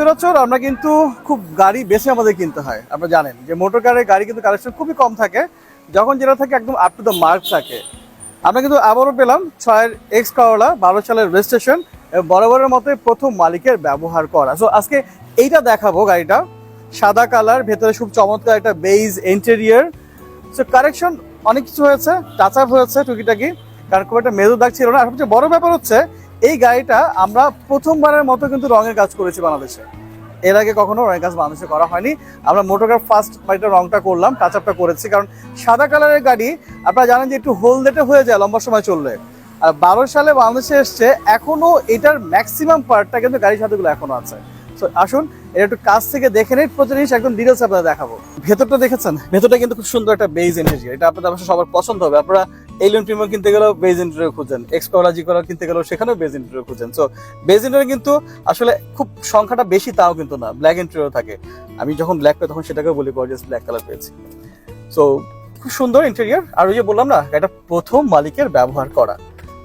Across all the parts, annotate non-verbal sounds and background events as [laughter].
সচরাচর আমরা কিন্তু খুব গাড়ি বেশি আমাদের কিনতে হয়, আপনারা জানেন। যে মোটর কারের গাড়ি কিন্তু কালেকশন খুবই কম থাকে, যখন যেটা থাকে একদম আপ টু দ্য মার্ক থাকে। আমরা কিন্তু আবারও পেলাম ছয়ের এক্স কাওলা বারো সালের রেজিস্ট্রেশন বরাবরের মতোই প্রথম মালিকের ব্যবহার করা। সো আজকে এইটা দেখাবো গাড়িটা। সাদা কালার ভেতরে খুব চমৎকার একটা বেইজ ইন্টেরিয়ার সো কারেকশন অনেক কিছু হয়েছে টাচ আপ হয়েছে, টুকিটাকি। কারণ খুব একটা মেজর দাগ ছিল না। আর সবচেয়ে বড় ব্যাপার হচ্ছে এই গাড়িটা আমরা প্রথমবারের মতো কিন্তু রঙের কাজ করেছি বাংলাদেশে। এর আগে কখনো রঙের কাজ বাংলাদেশে করা হয়নি। আমরা মোটরকার ফার্স্ট বাড়িটা রংটা করলাম টাচ আপটা করেছি। কারণ সাদা কালারের গাড়ি, আপনারা জানেন যে একটু হোলদেটে হয়ে যায় লম্বা সময় চললে। আর বারো সালে বাংলাদেশে এসছে, এখনও এটার ম্যাক্সিমাম পার্টটা কিন্তু গাড়ির সাথেগুলো এখনও আছে। তো আসুন এটা একটু কাছ থেকে দেখে নেই প্রতি জিনিস একদম ডিটেলস আপনারা দেখাবো। ভেতরটা দেখেছেন? ভেতরটা কিন্তু খুব সুন্দর একটা বেজ এনার্জি এটা আপনাদের সবার পছন্দ হবে। আপনারা এলিয়ন প্রিমিয়াম কিনতে গেলেও বেজ ইন্টারিয়র খুঁজেন এক্সকোলা জিকোলা কিনতে গেলেও সেখানেও বেজ ইন্টারিয়র খুঁজেন। সো বেজ ইন্টারিয়র কিন্তু আসলে খুব সংখ্যাটা বেশি তাও কিন্তু না ব্ল্যাক ইন্টারিয়র থাকে। আমি যখন ব্ল্যাক পাই তখন সেটাকে বলি গর্জিয়াস ব্ল্যাক কালার পেয়েছি। সো খুব সুন্দর ইন্টেরিয়র আর ওই যে বললাম না, এটা প্রথম মালিকের ব্যবহার করা।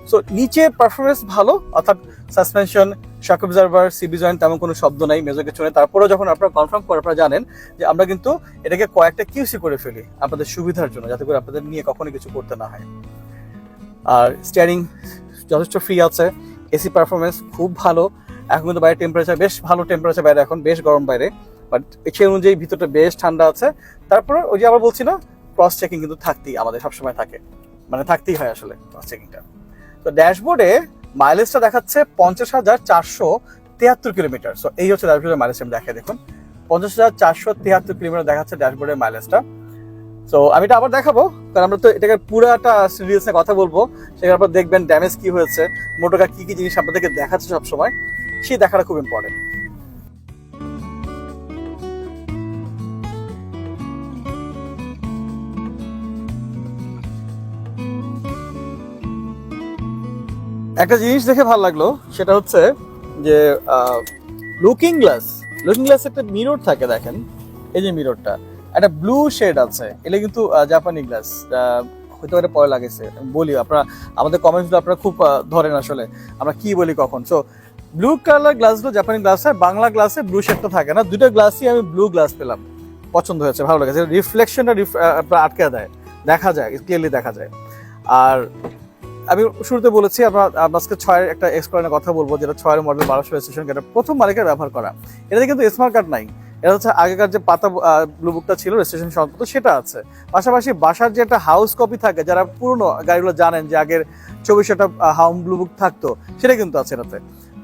সো নিচে পারফরমেন্স ভালো, অর্থাৎ suspension shock observer CV joint তেমন কোনো শব্দ নাই মেজর কিছু নেই। তারপরেও যখন আপনারা কনফার্ম করে আপনারা জানেন যে আমরা কিন্তু এটাকে কয়েকটা কিউসি করে ফেলি আপনাদের সুবিধার জন্য, যাতে করে আপনাদের নিয়ে কখনো কিছু করতে না হয়। আর স্টিয়ারিং যথেষ্ট ফ্রি আছে এসি পারফরমেন্স খুব ভালো। এখন কিন্তু বাইরে টেম্পারেচার বেশ ভালো টেম্পারেচার বাইরে এখন, বেশ গরম বাইরে। বাট সেই অনুযায়ী ভিতরটা বেশ ঠান্ডা আছে। তারপরে ওই যে আবার বলছি না ক্রস চেকিং কিন্তু থাকতেই আমাদের সবসময় থাকে। মানে থাকতেই হয় আসলে ক্রস চেকিংটা তো ড্যাশবোর্ডে মাইলেজটা দেখাচ্ছে পঞ্চাশ হাজার চারশো তিয়াত্তর কিলোমিটার। সো এই হচ্ছে ড্যাশবোর্ডের মাইলেজ আমি দেখে দেখুন। পঞ্চাশ হাজার চারশো তিয়াত্তর কিলোমিটার দেখাচ্ছে ড্যাশবোর্ডের মাইলেজটা সো আমি এটা আবার দেখাবো, কারণ আমরা তো এটাকে পুরাটা নিয়ে কথা বলব। সেখানে আপনার দেখবেন ড্যামেজ কি হয়েছে মোটরকার কি কি জিনিস আপনাদেরকে দেখাচ্ছে সবসময়, সেই দেখাটা খুব ইম্পর্টেন্ট একটা জিনিস দেখে ভালো লাগল, সেটা হচ্ছে যে লুকিং গ্লাস লুকিং গ্লাস একটা মিরর থাকে দেখেন, এই যে মিররটা একটা ব্লু শেড আছে, এটা কিন্তু জাপানি গ্লাস হয়তো এটা পরে লাগেছে বলি, আপনারা, আমাদের কমেন্টসগুলো আপনারা খুব ধরেন আসলে, আমরা কি বলি কখন সো ব্লু কালার গ্লাসগুলো জাপানি গ্লাস হয়, বাংলা গ্লাসে ব্লু শেডটা থাকে না দুটো গ্লাসই আমি ব্লু গ্লাস পেলাম, পছন্দ হয়েছে, ভালো লেগেছে রিফ্লেকশনটা আটকে দেয়, দেখা যায় ক্লিয়ারলি দেখা যায়, আর আমি শুরুতে বলেছি, আমরা আজকে ছয়ের একটা এক্সপ্লেনের কথা বলব, যেটা ছয়ের মডেল বারোশো স্টেশন এটা প্রথম মালিকের ব্যবহার করা। এটাতে কিন্তু স্মার্ট কার্ড নাই। এটা হচ্ছে আগেকার যে পাতা ব্লু বুকটা ছিল রেজিস্ট্রেশন সংক্রান্ত, সেটা আছে। পাশাপাশি বাসার যে একটা হাউস কপি থাকে, যারা পুরনো গাড়িগুলো জানেন যে আগের চব্বিশ একটা হাউম ব্লু বুক থাকতো, সেটা কিন্তু আছে এটাতে।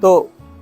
তো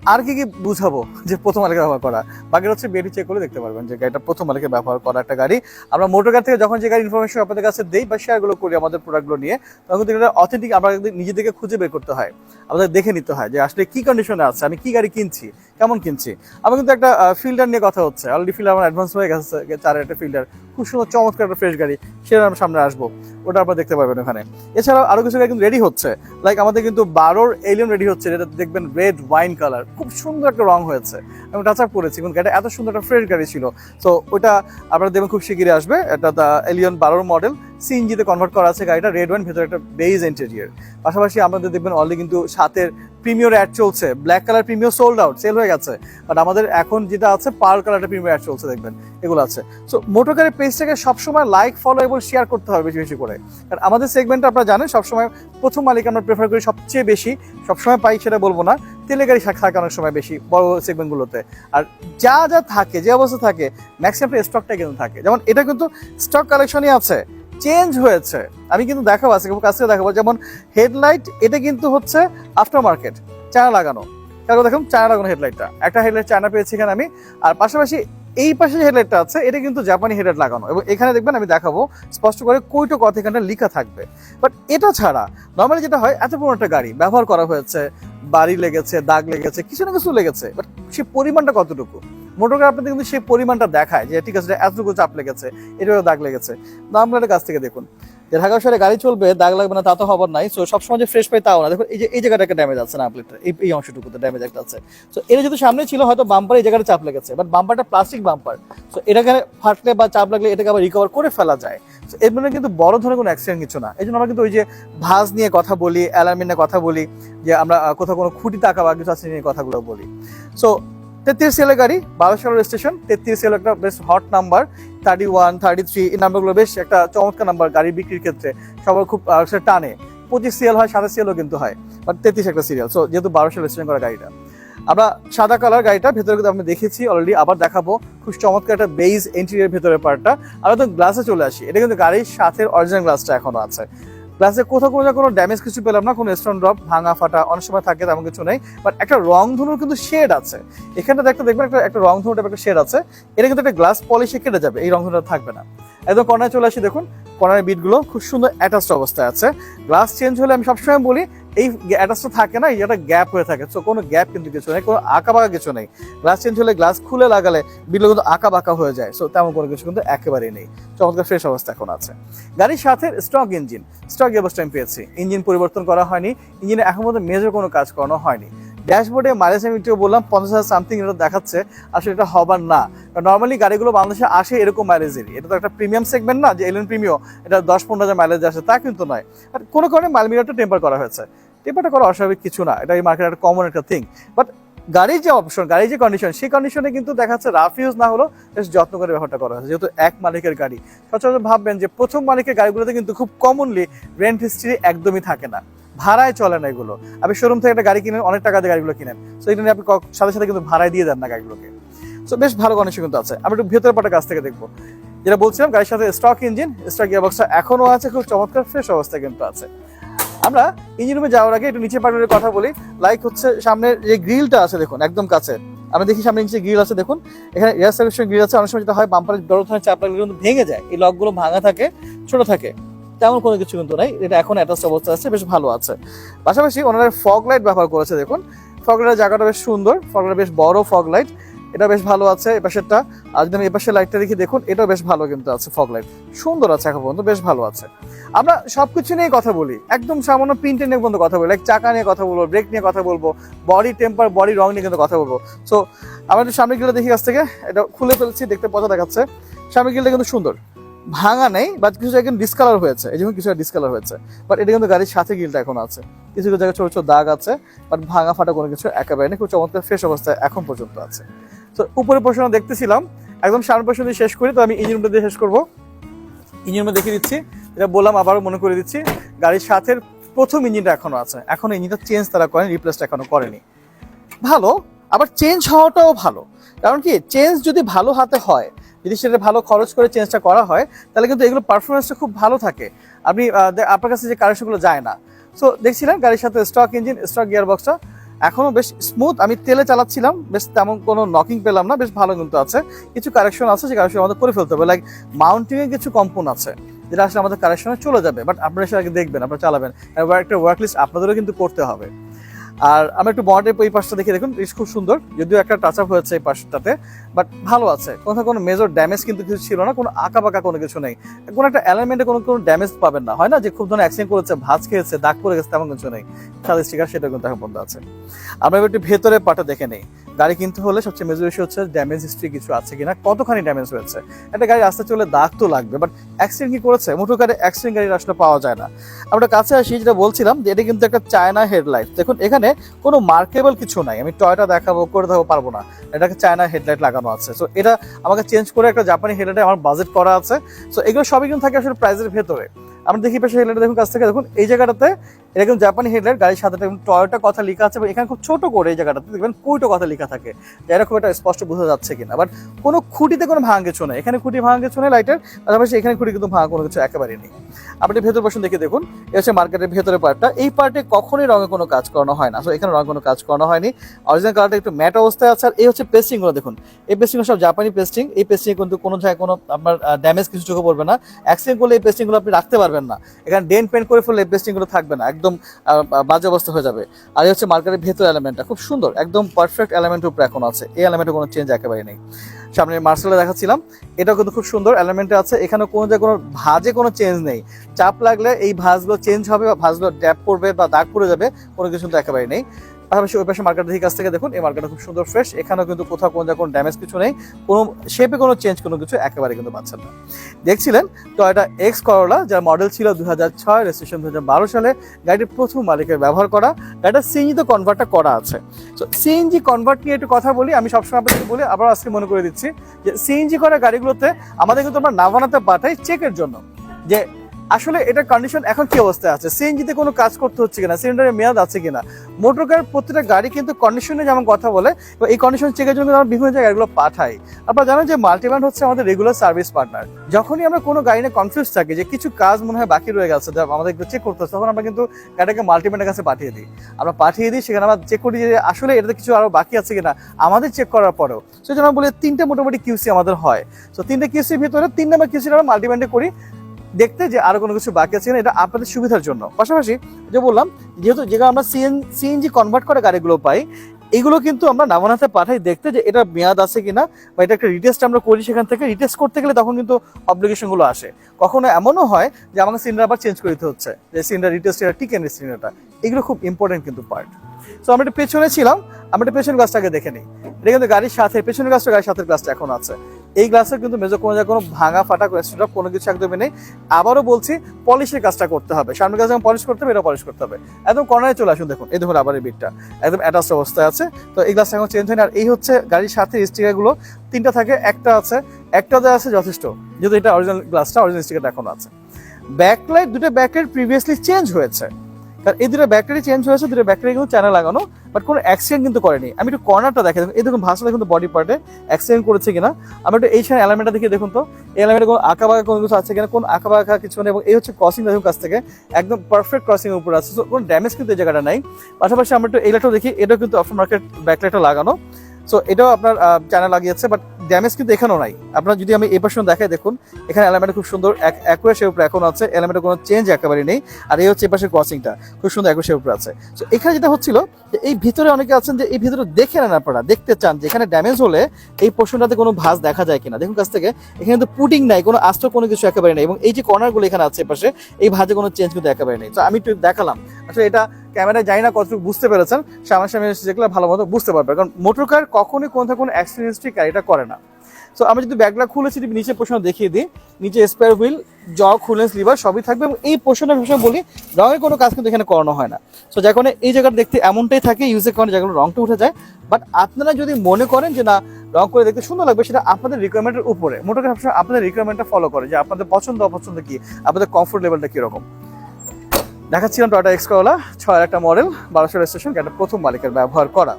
আর কি কি বুঝাবো যে প্রথম আলোকে ব্যবহার করা? বাকিটা হচ্ছে বেরি চেক করে দেখতে পারবেন যে গাড়িটা প্রথম আলোকে ব্যবহার করা একটা গাড়ি। আমরা মোটর গাড়ি থেকে যখন যে গাড়ি ইনফরমেশন আপনাদের কাছে দেই বা শেয়ারগুলো করি আমাদের প্রোডাক্টগুলো নিয়ে, তখন কিন্তু এটা অথেন্টিক আমরা নিজেদেরকে খুঁজে বের করতে হয়। আমাদের দেখে নিতে হয় যে আসলে কি কন্ডিশনে আছে, আমি কি গাড়ি কিনছি? কেমন কিনছি? আমার কিন্তু একটা ফিল্টার নিয়ে কথা হচ্ছে। অলরেডি ফিল্টার আমার অ্যাডভান্স হয়ে গেছে চারের একটা ফিল্টার খুব সুন্দর, চমৎকার একটা ফ্রেশ গাড়ি। সেটা আমরা সামনে আসব। ওটা আপনারা দেখতে পারবেন ওখানে। এছাড়াও আরও কিছু গাড়ি কিন্তু রেডি হচ্ছে। লাইক আমাদের কিন্তু বারোর এলিয়ন রেডি হচ্ছে, যেটা দেখবেন রেড ওয়াইন কালার খুব সুন্দর একটা রং হয়েছে। আমি টাচ আপ করেছি, কিন্তু গাড়িটা এত সুন্দর একটা ফ্রেশ গাড়ি ছিল। তো ওটা আপনারা দেখবেন খুব শিগগিরই আসবে। এটা দ্য এলিয়ন বারোর মডেল সিএনজিতে কনভার্ট করা আছে গাড়িটা রেড ওয়াইন ভেতরে একটা বেজ ইন্টেরিয়ার পাশাপাশি আমাদের দেখবেন অলরেডি কিন্তু সাতের প্রিমিয়র অ্যাড চলছে। Black colour premier sold out sale হয়ে গেছে। বাট আমাদের এখন যেটা আছে পার্ল কালারটা প্রিমিয়র অ্যাড চলছে দেখবেন, এগুলো আছে। সো মোটর গাড়ির পেজটাকে সবসময় লাইক ফলো এবং শেয়ার করতে হবে বেশি বেশি করে। কারণ আমাদের সেগমেন্টটা আপনারা জানেন, সবসময় প্রথম মালিক আমরা প্রেফার করি সবচেয়ে বেশি। সবসময় পাই সেটা বলব না, তেলে গাড়ি থাকে অনেক সময় বেশি বড় সেগমেন্টগুলোতে আর যা যা থাকে, যে অবস্থা থাকে ম্যাক্সিমাম স্টকটা কিন্তু থাকে। যেমন এটা কিন্তু স্টক কালেকশনই আছে। চেঞ্জ হয়েছে। আমি কিন্তু দেখাবো, আজকে কাছ দেখাবো। যেমন হেডলাইট এটা কিন্তু হচ্ছে আফটার মার্কেট চায়না লাগানো। তারপর দেখুন, চায়না লাগানো হেডলাইটটা একটা হেডলাইট চায়না পেয়েছি এখানে আমি। আর পাশাপাশি এই পাশে যে হেডলাইটটা আছে, এটা কিন্তু জাপানি হেডলাইট লাগানো। এবং এখানে দেখবেন, আমি দেখাবো, স্পষ্ট করে কইটো কথা এখানে লেখা থাকবে। বাট এটা ছাড়া নর্মালি যেটা হয়, এত পুরো একটা গাড়ি ব্যবহার করা হয়েছে। বাড়ি লেগেছে, দাগ লেগেছে, কিছু না কিছু লেগেছে। বাট সে পরিমাণটা কতটুকু? মোটর কিন্তু সেই পরিমাণটা দেখায় যে, ঠিক আছে এতটুকু চাপ লেগেছে, এটারও দাগ লেগেছে। নামলার কাছ থেকে দেখুন। যে ঢাকা শহরে গাড়ি চলবে, দাগ লাগবে না, তা তো হবার নাই। সো সবসময় যে ফ্রেশ পাই তাও না। দেখুন, এই যে, এই জায়গাটা একটা ড্যামেজ আছে না প্লেটটা এই এই অংশটুকুতে ড্যামেজ একটা আছে। সো এটা যদি সামনে ছিল, হয়তো বাম্পার এই জায়গাটা চাপ লেগেছে। বাট বাম্পারটা প্লাস্টিক বাম্পার সো এটাকে ফাটলে বা চাপ লাগলে এটাকে আবার রিকভার করে ফেলা যায়। সো এর মানে কিন্তু বড় ধরনের কোনো অ্যাক্সিডেন্ট কিছু না। এই জন্য আমরা কিন্তু ওই যে ভাঁজ নিয়ে কথা বলি অ্যালার্মিন নিয়ে কথা বলি, যে আমরা কোথাও কোনো খুঁটি তাকা বা কিছু আছে নিয়ে কথাগুলো বলি। সো তেত্রিশ সিএল গাড়ি, বারোশো স্টেশন তেত্রিশ সেল একটা বেশ hot number thirty one thirty three এই নাম্বারগুলো বেশ একটা চমৎকার নাম্বার গাড়ি বিক্রির ক্ষেত্রে। সবার খুব টানে। পঁচিশ সিএল হয়, সাতাশ সিএলও কিন্তু হয় বাট তেত্রিশ একটা সিরিয়াল সো যেহেতু বারোশো রেজিস্ট্রেশন করা গাড়িটা। আমরা সাদা কালার গাড়িটা, ভেতরে কিন্তু আমি দেখেছি অলরেডি আবার দেখাবো খুব চমৎকার একটা বেইজ ইন্টেরিয়ার ভেতরের পার্টটা আমরা তো গ্লাসে চলে আসি, এটা কিন্তু গাড়ির সাথে অরিজিনাল গ্লাসটা এখনও আছে। গ্লাসে কোথাও কোথাও কোনো ড্যামেজ কিছু পেলাম না, কোনো স্টোন ড্রপ ভাঙা, ফাটা, অনেক সময় থাকে, তেমন কিছু নেই। বাট একটা রং ধনুর কিন্তু শেড আছে। এখানটা দেখতে দেখবেন একটা একটা রং ধনুর একটা শেড আছে। এটা কিন্তু একটা গ্লাস পলিশে কেটে যাবে, এই রং ধনুটা থাকবে না। একদম কর্নারে চলে আসি, দেখুন। কর্নারের বিটগুলো খুব সুন্দর অ্যাটাচড অবস্থায় আছে। গ্লাস চেঞ্জ হলে আমি সবসময় বলি এই অ্যাটাচটা থাকে না এটা গ্যাপ হয়ে থাকে। তো কোনো গ্যাপ কিন্তু কিছু নেই, কোনো আঁকা বাঁকা কিছু নেই। গ্লাস চেঞ্জ হলে গ্লাস খুলে লাগালে বিল কিন্তু আঁকা বাঁকা হয়ে যায়। সো তেমন কোনো কিছু কিন্তু একেবারেই নেই। চমৎকার ফ্রেশ অবস্থা এখন আছে। গাড়ির সাথে স্টক ইঞ্জিন স্টক গিয়ারবক্স আমি পেয়েছি। ইঞ্জিন পরিবর্তন করা হয়নি ইঞ্জিনে এখন মধ্যে মেজর কোনো কাজ করানো হয়নি। ড্যাশবোর্ডে মাইলেজ আমি একটু বললাম, পঞ্চাশ হাজার সামথিং এটা দেখাচ্ছে, আসলে এটা হবার না। নর্মালি গাড়িগুলো বাংলাদেশে আসে এরকম মাইলেজেরই এটা তো একটা প্রিমিয়াম সেগমেন্ট না, যে এলেন প্রিমিয়াম এটা দশ পনেরো হাজার মাইলেজ আসে, তা কিন্তু নয়। আর কোনো কারণে মাইল মিটারটা টেম্পার করা হয়েছে। টেম্পারটা করা অস্বাভাবিক কিছু না, এটা এই মার্কেট একটা কমন একটা থিং বাট গাড়ির যে অপশন গাড়ির যে কন্ডিশন সেই কন্ডিশনে কিন্তু দেখা যাচ্ছে রাফ ইউজ না হলেও বেশ যত্ন করে ব্যবহারটা করা হয়েছে, যেহেতু এক মালিকের গাড়ি। সচরাচর ভাববেন যে প্রথম মালিকের গাড়িগুলোতে কিন্তু খুব কমনলি রেন্ট হিস্ট্রি একদমই থাকে না। ভাড়ায় চলে না এগুলো। আপনি শোরুম থেকে একটা গাড়ি কিনেন, অনেক টাকা দিয়ে গাড়িগুলো কিনেন। সো এটা নিয়ে আপনি সাথে সাথে কিন্তু ভাড়ায় দিয়ে দেন না গাড়িগুলোকে। সো বেশ ভালো কন্ডিশন কিন্তু আছে। আমি একটু ভেতরের পাটা কাছ থেকে দেখব। যেটা বলছিলাম, গাড়ির সাথে স্টক ইঞ্জিন স্টক গিয়ারবক্সটা এখনও আছে, খুব চমৎকার ফ্রেশ অবস্থায় কিন্তু আছে। আমরা ইঞ্জিন রুমে যাওয়ার আগে একটু নিচে পার্টনারের কথা বলি। লাইক হচ্ছে সামনের যে গ্রিলটা আছে, দেখুন, একদম কাছে। আমরা দেখি সামনে নিচে গ্রিল আছে, দেখুন। এখানে এয়ার সার্ভিসের গ্রিল আছে, অনেক সময় যেটা হয় বাম্পারের ধরনের চাপ লাগলে কিন্তু ভেঙে যায়। এই লকগুলো ভাঙা থাকে, ছোট থাকে। তেমন কোনো কিছু কিন্তু নাই। এটা এখন অ্যাটাচ অবস্থা আছে, বেশ ভালো আছে। পাশাপাশি ওনারা ফগ লাইট ব্যবহার করেছে, দেখুন। ফগ লাইটের জায়গাটা বেশ সুন্দর ফগ লাইট বেশ বড় ফগ লাইট এটা বেশ ভালো আছে এ পাশেরটা আর যদি আমি এ পাশের লাইটটা দেখি, দেখুন, এটাও বেশ ভালো কিন্তু আছে ফগ লাইট সুন্দর আছে এখন পর্যন্ত, বেশ ভালো আছে। আমরা সবকিছু নিয়ে কথা বলি, একদম সামান্য প্রিন্টের নিয়ে পর্যন্ত কথা বলি লাইক চাকা নিয়ে কথা বলব ব্রেক নিয়ে কথা বলব বডি টেম্পার বডি রং নিয়ে কিন্তু কথা বলব। সো আমরা একটু সামনে গিয়ে দেখি কাছ থেকে, এটা খুলে ফেলছি, দেখতে পথা দেখাচ্ছে। সামনে গিয়ে কিন্তু সুন্দর। ভাঙা নেই বাট কিছু জায়গায় ডিসকালার হয়েছে। এই জন্য কিছু ডিসকালার হয়েছে। বাট এটা কিন্তু গাড়ির সাথে গিলটা এখন আছে। কিছু কিছু জায়গায় ছোট দাগ আছে বাট ভাঙা ফাটা কোনো কিছু একেবারে নেই। খুব চমৎকার ফ্রেশ অবস্থায় এখন পর্যন্ত আছে। তো উপরে পোর্শন দেখতেছিলাম। একদম সামনে পোর্শন দিয়ে শেষ করি, তো আমি ইঞ্জিন রুমটা দিয়ে শেষ করব। ইঞ্জিন রুমে দেখিয়ে দিচ্ছি। এটা বললাম, আবারও মনে করে দিচ্ছি, গাড়ির সাথে প্রথম ইঞ্জিনটা এখনও আছে। এখন ইঞ্জিনটা চেঞ্জ তারা করেনি রিপ্লেসটা এখনও করেনি। ভালো, আবার চেঞ্জ হওয়াটাও ভালো। কারণ কি চেঞ্জ যদি ভালো হাতে হয় যদি সেটা ভালো খরচ করে চেঞ্জটা করা হয়, তাহলে কিন্তু এগুলো পারফরমেন্সটা খুব ভালো থাকে। আপনি আপনার কাছে যে কারেকশনগুলো যায় না। সো দেখছিলেন গাড়ির সাথে স্টক ইঞ্জিন স্টক গিয়ার বক্সটা এখনও বেশ স্মুথ আমি তেলে চালাচ্ছিলাম, বেশ তেমন কোনো নকিং পেলাম না, বেশ ভালো কিন্তু আছে। কিছু কারেকশন আছে যে কারেকশন আমাদের করে ফেলতে হবে। লাইক মাউন্টিং কিছু কম্পন আছে, যেটা আসলে আমাদের কারেকশনে চলে যাবে। বাট আপনারা সেটা আগে দেখবেন, আপনারা চালাবেন। একটা ওয়ার্ক লিস্ট আপনাদেরও কিন্তু করতে হবে। আর আমরা একটু বনেটের এই পাশটা দেখে দেখুন, বেশ খুব সুন্দর। যদিও একটা টাচ আপ হয়েছে এই পাশটাতে বাট ভালো আছে। কোথাও কোনো মেজর ড্যামেজ কিন্তু কিছু ছিল না, কোনো আঁকা বাঁকা কোনো কিছু নেই। কোনো একটা অ্যালাইনমেন্টে কোনো কোনো ড্যামেজ পাবেন না, হয় না? যে খুব ধরনের অ্যাক্সিডেন্ট করেছে, ভাঁজ খেয়েছে, দাগ পড়ে গেছে, তেমন কিছু নেই। সাদা স্টিকার সেটা কিন্তু এখন বন্ধ আছে। আমরা একটু ভেতরে পাটা দেখে নেই। গাড়ি কিনতে হলে সবচেয়ে মেজর ইস্যু হচ্ছে ড্যামেজ হিস্ট্রি কিছু আছে কিনা, কতখানি ড্যামেজ হয়েছে। একটা গাড়ি রাস্তা চলে দাগ তো লাগবে বাট অ্যাক্সিডেন্ট কি করেছে? মোটর গাড়ি অ্যাক্সিডেন্ট গাড়ি আসলে পাওয়া যায় না। আমরা কাছে আসি, যেটা বলছিলাম যে এটা কিন্তু একটা চায়না হেডলাইট দেখুন, এখানে কোনো মার্কেবল কিছু নাই। আমি টয়টা দেখাবো, করে দেখাবো, পারব না। এটাকে চায়না হেডলাইট লাগানো আছে। সো এটা আমাকে চেঞ্জ করে একটা জাপানি হেডলাইট আমার বাজেট করা আছে। সো এগুলো সবই কিন্তু থাকে আসলে প্রাইসের ভেতরে। আমরা দেখি পেশা হেডলাইট দেখুন, কাছ থেকে দেখুন, এই জায়গাটাতে কিন্তু জাপানি হেডলাইট গাড়ির সাথে টয়োটা কথা লেখা আছে এখানে খুব ছোট করে এই জায়গাটাতে দেখবেন কুইটো কথা লেখা থাকে। এটা খুব একটা স্পষ্ট বোঝা যাচ্ছে কিনা। বাট কোনো খুঁটিতে কোনো ভাঙা কিছু নেই। এখানে খুঁটি ভাঙা কিছু নেই লাইটের পাশাপাশি এখানে খুঁটি কিন্তু ভাঙা কোনো কিছু একেবারেই নেই। আপনি ভেতর বসুন, দেখে দেখুন। এটা হচ্ছে মার্কেটের ভেতরের পার্টটা এই পার্টে কখনোই রঙে কোনো কাজ করানো হয় না। এখানে রঙে কোনো কাজ করানো হয়নি। অরিজিনাল কালারটা একটু ম্যাট অবস্থায় আছে, আর এই হচ্ছে পেস্টিংগুলো দেখুন। এই পেস্টিং সব জাপানি পেস্টিং এই পেস্টিং কিন্তু কোনো জায়গায় কোনো আপনার ড্যামেজ কিছু চোখে পড়বে না। অ্যাক্সিডেন্ট করলে এই পেস্টিংগুলো আপনি রাখতে পারবেন না। এখানে ডেন পেন্ট করে ফেললে এই পেস্টিংগুলো থাকবে না। একদম বাজে অবস্থা হয়ে যাবে। আর এই হচ্ছে মার্কেটের ভেতর এলিমেন্টটা খুব সুন্দর, একদম পারফেক্ট এলিমেন্ট উপরে এখন আছে। এই এলিমেন্টে কোনো চেঞ্জ একেবারে নেই। সামনে মার্শালে দেখাচ্ছিলাম, এটাও কিন্তু খুব সুন্দর এলিমেন্টে আছে। এখানে কোনো যে কোনো ভাজে কোনো চেঞ্জ নেই। চাপ লাগলে এই ভাঁজগুলো চেঞ্জ হবে বা ভাঁজগুলো ড্যাপ করবে বা দাগ পড়ে যাবে, কোনো কিছু কিন্তু একেবারে নেই। পাশাপাশি ওই পাশে মার্কেটের দিকে কাছ থেকে দেখুন, এই মার্কেটটা খুব সুন্দর ফ্রেশ এখানেও কিন্তু কোথাও কোনো কোনো ড্যামেজ কিছু নেই। কোনো শেপে কোনো চেঞ্জ কোনো কিছু একেবারে কিন্তু পাচ্ছেন না। দেখছিলেন? তো এটা এক্স করোলা যার মডেল ছিল দু হাজার ছয় রেজিস্ট্রেশন দু হাজার বারো সালে। গাড়িটির প্রথম মালিকের ব্যবহার করা। গাড়িটা সিএনজি তো কনভার্টটা করা আছে। তো সিএনজি কনভার্ট নিয়ে একটু কথা বলি। আমি সবসময় আপনাদের বলি আবার আজকে মনে করে দিচ্ছি যে সিএনজি করা গাড়িগুলোতে আমাদের কিন্তু আমরা নাভানাতে পাঠাই চেকের জন্য। যে আসলে এটা কন্ডিশন এখন কি অবস্থায় আছে? সিএনজিতে কোনো কাজ করতে হচ্ছে কিনা? সিলিন্ডারের মেয়াদ আছে কিনা? মোটর কার প্রতিটা গাড়ি কিন্তু কন্ডিশনে যেমন কথা বলে এই কন্ডিশন চেকের জন্য আমরা বিভিন্ন জায়গায় এগুলো পাঠাই। আপনারা জানেন যে মাল্টিব্যান্ড হচ্ছে আমাদের রেগুলার সার্ভিস পার্টনার যখনই আমরা কোনো গাড়ি নিয়ে কনফিউজ থাকি যে কিছু কাজ মনে হয় বাকি রয়ে গেছে, যা আমাদের একটু চেক করতে হচ্ছে, তখন আমরা কিন্তু গাড়িটাকে মাল্টিব্যান্ডের কাছে পাঠিয়ে দিই। আমরা পাঠিয়ে দিই, সেখানে আমরা চেক করি যে আসলে এটাতে কিছু আরও বাকি আছে কিনা, আমাদের চেক করার পরেও। সেই জন্য আমরা বলি তিনটে মোটামুটি কিউসি আমাদের হয়। তো তিনটে কিউসির ভিতরে তিন নম্বর কিউসি আমরা মাল্টিব্যান্ডে করি। দেখতে যে আরও কোনো কিছু বাকি আছে কিনা, এটা আপনাদের সুবিধার জন্য। পাশাপাশি যে বললাম, যেহেতু যেগুলো আমরা সিএন সিএনজি কনভার্ট করে গাড়িগুলো পাই, এগুলো কিন্তু আমরা নামান হাতে পাঠাই দেখতে যে এটা মেয়াদ আছে কিনা, বা এটা একটা রিটেস্ট আমরা করি সেখান থেকে। রিটেস্ট করতে গেলে তখন কিন্তু অবলিগেশনগুলো আসে। কখনো এমনও হয় যে আমাকে সিলিন্ডার আবার চেঞ্জ করে দিতে হচ্ছে, যে সিলিন্ডার রিটেস্ট এটা টিকেন সিলিন্ডারটা এগুলো খুব ইম্পর্টেন্ট কিন্তু পার্ট তো আমরা একটু পেছনে ছিলাম, আমরা একটু পেছনের গাছটাকে দেখে নিই। এটা কিন্তু গাড়ির সাথে, পেছনের গাছটা গাড়ির সাথে গ্লাসটা এখন আছে। এই গ্লাসের কিন্তু মেজো কোনো কোনো ভাঙা ফাটা স্ট্রক কোনো কিছু একদমই নেই। আবারও বলছি পলিশের কাজটা করতে হবে। সামনের গাছ যখন পলিশ করতে হবে, এটা পলিশ করতে হবে। একদম কর্নারে চলে আসুন, দেখুন। এই দেখুন আবার এই বিটটা একদম অ্যাটাচ অবস্থায় আছে। তো এই গ্লাসটা এখন চেঞ্জ হয়নি। আর এই হচ্ছে গাড়ির সাথে স্টিকারগুলো, তিনটা থাকে। একটা আছে একটা দেওয়া আছে যথেষ্ট। যেহেতু এটা অরিজিনাল গ্লাসটা অরিজিনাল স্টিকারটা এখন আছে। ব্যাকলাইট দুটো ব্যাকলাইট প্রিভিয়াসলি চেঞ্জ হয়েছে। কারণ এই দুটো ব্যাটারি চেঞ্জ হয়েছে দুটো ব্যাটারি কিন্তু চ্যানেল লাগানো বাট কোনো অ্যাক্সিডেন্ট কিন্তু করেনি। আমি একটু কর্নারটা দেখে দেখুন এই দেখুন ভাষা দেখুন বডি পার্টে অ্যাক্সিডেন্ট করেছে কিনা। আমি একটু এই সামনে এলামেন্টটা দেখে দেখুন তো। এই এলামেন্টে কোনো আঁকা বাঁকা কোনো কিছু আছে কিনা কোন আঁকা বাঁকা কিছু নেই এবং এই হচ্ছে ক্রসিং দেখুন কাছ থেকে একদম পারফেক্ট ক্রসিং উপর আছে। So, কোনো ড্যামেজ কিন্তু এই জায়গাটা নাই। পাশাপাশি আমরা একটু এইলাটাও দেখি এটাও কিন্তু অফ মার্কেট ব্যাকলাইটটা লাগানো। সো এটাও আপনার চ্যানেল লাগিয়েছে বাট ড্যামেজ কিন্তু এখানেও নাই। আপনার যদি আমি এই পাশে দেখাই, দেখুন, এখানে এলিমেন্ট খুব সুন্দর অ্যাকুয়া শেপ উপরে এখন আছে এলিমেন্টের কোনো চেঞ্জ একেবারে নেই, আর এই হচ্ছে এই পাশের ক্রসিংটা খুব সুন্দর অ্যাকুয়া শেপ উপরে আছে। তো এখানে যেটা হচ্ছিল, যে এই ভিতরে অনেকে আছেন যে এই ভিতরে দেখে নেন আপনারা, দেখতে চান যে এখানে ড্যামেজ হলে এই পোর্শনটাতে কোনো ভাঁজ দেখা যায় কিনা। দেখুন, কাছ থেকে এখানে কিন্তু পুটিং নাই, কোনো আস্ত কোনো কিছু একেবারে নেই, এবং এই যে কর্নারগুলো এখানে আছে পাশে, এই ভাঁজে কোনো চেঞ্জ কিন্তু একেবারে নেই। তো আমি একটু দেখালাম আসলে এটা ক্যামেরায় জানি না কতটুকু বুঝতে পেরেছেন সামনাসামনি এসে দেখলে ভালো মতো বুঝতে পারবে। কারণ মোটর কার কখনোই কোনো কোনো অ্যাক্সিডেন্ট হিস্ট্রি গাড়িটা করে না। সো আমি যদি ব্যাগটা খুলেছি নিচে পোর্শন দেখিয়ে দিই, নিচে স্পেয়ার হুইল জ খুলেন্স লিভার সবই থাকবে এবং এই পোর্শনের বিষয়ে বলি রঙের কোনো কাজ কিন্তু এখানে করানো হয় না। সো যার কারণে এই জায়গাটা দেখতে এমনটাই থাকে ইউজের কারণে যেগুলো রংটা উঠে যায়। বাট আপনারা যদি মনে করেন যে না রং করে দেখতে সুন্দর লাগবে, সেটা আপনাদের রিকোয়ারমেন্টের উপরে। মোটর কার সবসময় আপনাদের রিকোয়ারমেন্টটা ফলো করে যে আপনাদের পছন্দ, অপছন্দ কি? আপনাদের কমফোর্ট লেভেলটা কীরকম? দেখাচ্ছিলাম টয়টা এক্স করলা ছয়ের একটা মডেল বারোশো রেজিস্ট্রেশন এটা প্রথম মালিকের ব্যবহার করা।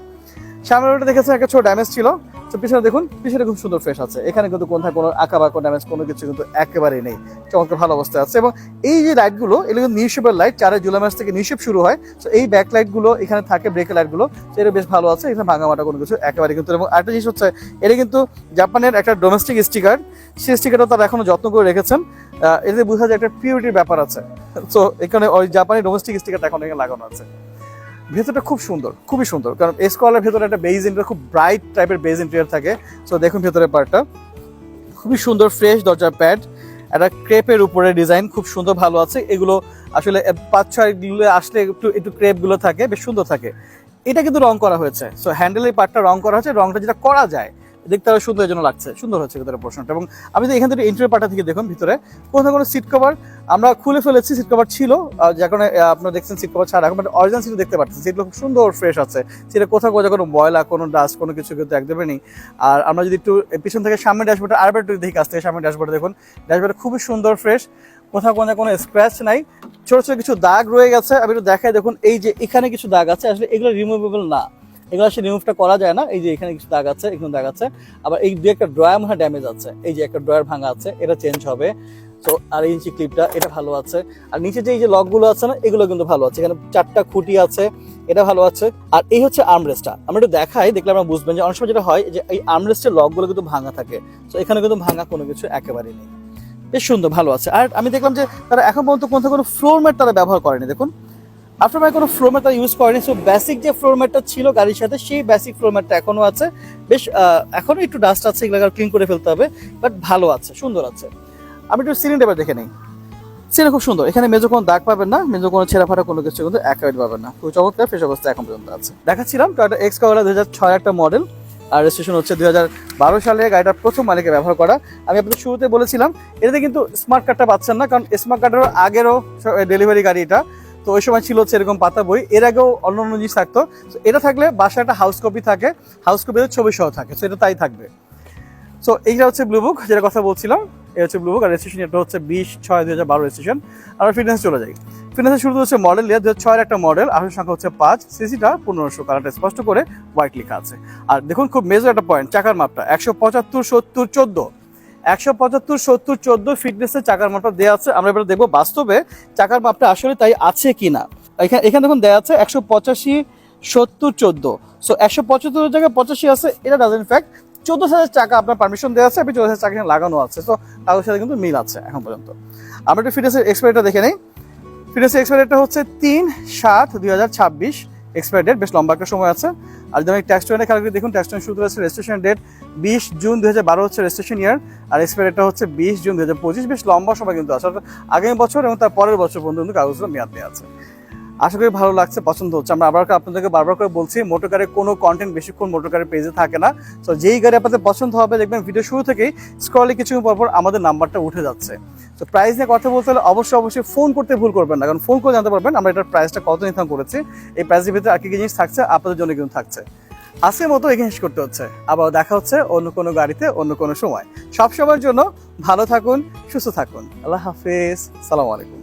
সামনের ওটা দেখেছেন, একটা ছোট ড্যামেজ ছিল। তো পিছনে দেখুন, পিছনে খুব সুন্দর ফ্রেশ আছে। এখানে কিন্তু কোথায় কোনো আঁকা বা কোনো ড্যামেজ কোনো কিছু কিন্তু একেবারেই নেই। চমৎকার ভালো অবস্থায় আছে। এবং এই যে লাইটগুলো এগুলো কিন্তু নিউশেপের লাইট চারে জুলাই মাস থেকে নিউশেপ শুরু হয়। তো এই ব্যাক লাইটগুলো এখানে থাকে ব্রেকের লাইটগুলো এটা বেশ ভালো আছে। এখানে ভাঙা মাটা কোনো কিছু একেবারে কিন্তু এবং একটা জিনিস হচ্ছে, এটা কিন্তু জাপানের একটা ডোমেস্টিক স্টিকার সেই স্টিকারটা তারা এখনও যত্ন করে রেখেছেন। এতে বোঝা যায় একটা পিউরিটির ব্যাপার আছে। [laughs] তো এখানে ওই জাপানি ডোমেস্টিক স্টিকারটা এখন এখানে লাগানো আছে। ভেতরটা খুব সুন্দর, খুবই সুন্দর। কারণ এসকলার ভেতরে একটা বেজ ইন্টার খুব ব্রাইট টাইপের বেজ ইন্টারিয়ার থাকে। সো দেখুন ভেতরের পার্টটা খুবই সুন্দর ফ্রেশ দরজার প্যাড একটা ক্রেপের উপরে ডিজাইন খুব সুন্দর, ভালো আছে। এগুলো আসলে পাঁচ ছয়গুলো আসলে একটু একটু ক্রেপগুলো থাকে, বেশ সুন্দর থাকে। এটা কিন্তু রং করা হয়েছে। সো হ্যান্ডেলের পার্টটা রং করা হয়েছে, রংটা যেটা করা যায় দেখতে আরও সুন্দর জন্য লাগছে। সুন্দর হচ্ছে ভিতরে পোর্শনটা। এবং আমি যদি এখান থেকে ইন্টারিয়ার পার্টটা থেকে দেখুন ভিতরে। কোনো কোনো সিট কভার আমরা খুলে ফেলেছি সিট কভার ছিল। যার কারণে আপনারা দেখছেন সিট কভার ছাড়া। এখন অরিজিনাল সিট দেখতে পাচ্ছেন। সিটগুলো খুব সুন্দর ফ্রেশ আছে। সেটা কোথাও কোথাও কোনো ময়লা, কোনো ডাস্ট কোনো কিছু কিন্তু একদমই নেই। আর আমরা যদি একটু পিছন থেকে সামনে ড্যাশবোর্ডে আরেকবার একটু দেখি, কাছ থেকে সামনে ড্যাশবোর্ডে দেখুন। ড্যাশবোর্ডে খুবই সুন্দর ফ্রেশ কোথাও কোনো কোনো স্ক্র্যাচ নাই। ছোট ছোট কিছু দাগ রয়ে গেছে। আমি একটু দেখাই দেখুন, এই যে এখানে কিছু দাগ আছে, আসলে এগুলো রিমুভেবল না। এগুলো আসলে রিমুভটা করা যায় না। এই যে এখানে কিছু দাগ আছে এখানে দাগ আছে। আবার এই দু একটা ড্রয়ার মনে ড্যামেজ আছে। এই যে একটা ড্রয়ার ভাঙা আছে, এটা চেঞ্জ হবে। তো আর যে ক্লিপটা এটা ভালো আছে। আর নিচে যে এই যে লকগুলো আছে না, এগুলো কিন্তু ভালো আছে। এখানে চারটা খুঁটি আছে, এটা ভালো আছে। আর এই হচ্ছে আর্মরেস্টটা আমরা একটু দেখাই, দেখলে আমরা বুঝবেন যে অনেক সময় যেটা হয় যে এই আর্মরেস্টের লকগুলো কিন্তু ভাঙা থাকে। তো এখানে কিন্তু ভাঙা কোনো কিছু একেবারেই নেই। বেশ সুন্দর, ভালো আছে। আর আমি দেখলাম যে তারা এখন পর্যন্ত কোথাও কোনো ফ্লোর ম্যাট তারা ব্যবহার করেনি, দেখুন। আফটার মাই কোনো ফ্লোর ম্যাট ইউজ করেনি সো বেসিক যে ফ্লোর ম্যাটটা ছিল গাড়ির সাথে সেই বেসিক ফ্লোর ম্যাটটা এখনও আছে। বেশ আহ, এখনও একটু ডাস্ট আছে এগুলো ক্লিন করে ফেলতে হবে বাট ভালো আছে সুন্দর আছে। আমি একটু সিলিং সিলিন্ডার দেখে নিই। সেটা খুব সুন্দর এখানে মেজো কোনো দাগ পাবেন না মেজো কোনো ছেঁড়া ফাটা কোনো কিছু কিন্তু একেবারে পাবেন না। খুব চমৎকার ফ্রেশ অবস্থা এখন পর্যন্ত আছে। দেখাচ্ছিলাম টয়টা এক্স কাওয়ালা দু হাজার ছয় একটা মডেল আর রেজিস্ট্রেশন হচ্ছে দুই হাজার বারো সালে গাড়িটা প্রথম মালিকে ব্যবহার করা। আমি আপনাদের শুরুতে বলেছিলাম এটাতে কিন্তু স্মার্ট কার্ডটা পাচ্ছেন না কারণ স্মার্ট কার্ডের আগেরও ডেলিভারি গাড়ি এটা। তো ওই সময় ছিল হচ্ছে এরকম পাতা বই এর আগেও অন্য অন্য জিনিস থাকতো। এটা থাকলে বাসায় একটা হাউস কপি থাকে। হাউস কপিতে ছবি সহ থাকে। তো এটা তাই থাকবে। সো এইটা হচ্ছে ব্লু বুক যেটা কথা বলছিলাম। এটা হচ্ছে ব্লু বুক আর রেজিস্ট্রেশন এটা হচ্ছে বিশ ছয় দুই হাজার বারো রেজিস্ট্রেশন আমরা ফিটনেস চলে যাই। ফিটনেসের শুরু হচ্ছে মডেল দু হাজার ছয়ের একটা মডেল আসল সংখ্যা হচ্ছে পাঁচ। সিসিটা পনেরোশো। কালারটা স্পষ্ট করে হোয়াইট লেখা আছে। আর দেখুন, খুব মেজর একটা পয়েন্ট চাকার মাপটা, একশো পঁচাত্তর, সত্তর, চোদ্দ। একশো পঁচাত্তর, সত্তর, চোদ্দ ফিটনেসের চাকার মাপটা দেওয়া আছে। আমরা এবার দেখব বাস্তবে চাকার মাপটা আসলে তাই আছে কিনা। এখানে এখানে দেখুন দেওয়া আছে একশো পঁচাশি, সত্তর, চোদ্দ। সো একশো পঁচাত্তর জায়গায় পঁচাশি আছে, এটা ডাজ ইনফ্যাক্ট চোদ্দ হাজার টাকা আপনার পারমিশন দেওয়া আছে আপনি চোদ্দ হাজার টাকা লাগানো আছে। তো কাগজের সাথে কিন্তু মিল আছে এখন পর্যন্ত। আমরা একটু ফিটনেসের এক্সপায়ারটা দেখে নিই। ফিটনেসের এক্সপায়ারটা হচ্ছে তিন সাত দুই হাজার ছাব্বিশ। এক্সপায়ার ডেট বেশ লম্বা একটা সময় আছে। আর যদি আমি ট্যাক্স খেলা করি, দেখুন ট্যাক্স টোয়েন্ট শুরু হচ্ছে রেজিস্ট্রেশন ডেট বিশ জুন দু হাজার বারো হচ্ছে রেজিস্ট্রেশন ইয়ার আর এক্সপায়ার ডেটটা হচ্ছে বিশ জুন দু হাজার পঁচিশ। বেশ লম্বা সময় কিন্তু আছে। আগামী বছর এবং তার পরের বছর পর্যন্ত কাগজগুলো মেয়াদ দেওয়া আছে। আশা করি ভালো লাগছে, পছন্দ হচ্ছে। আমরা আবার আপনাদেরকে বারবার করে বলছি, মোটর কারের কোনো কন্টেন্ট বেশিক্ষণ মোটর কারের পেজে থাকে না। তো যেই গাড়ি আপনাদের পছন্দ হবে, দেখবেন ভিডিও শুরু থেকেই স্ক্রলে কিছু পর পর আমাদের নাম্বারটা উঠে যাচ্ছে। তো প্রাইস নিয়ে কথা বলতে হলে অবশ্যই অবশ্যই ফোন করতে ভুল করবেন না। কারণ ফোন করে জানতে পারবেন আমরা এটার প্রাইসটা কত নির্ধারণ করেছি। এই প্রাইসের ভিতরে আর কি কি জিনিস থাকছে, আপনাদের জন্য কিন্তু থাকছে। আজকের মতো এখানে শেষ করতে হচ্ছে। আবার দেখা হচ্ছে অন্য কোনো গাড়িতে, অন্য কোনো সময়। সব সময়ের জন্য ভালো থাকুন, সুস্থ থাকুন। আল্লাহ হাফিজ। সালাম আলাইকুম।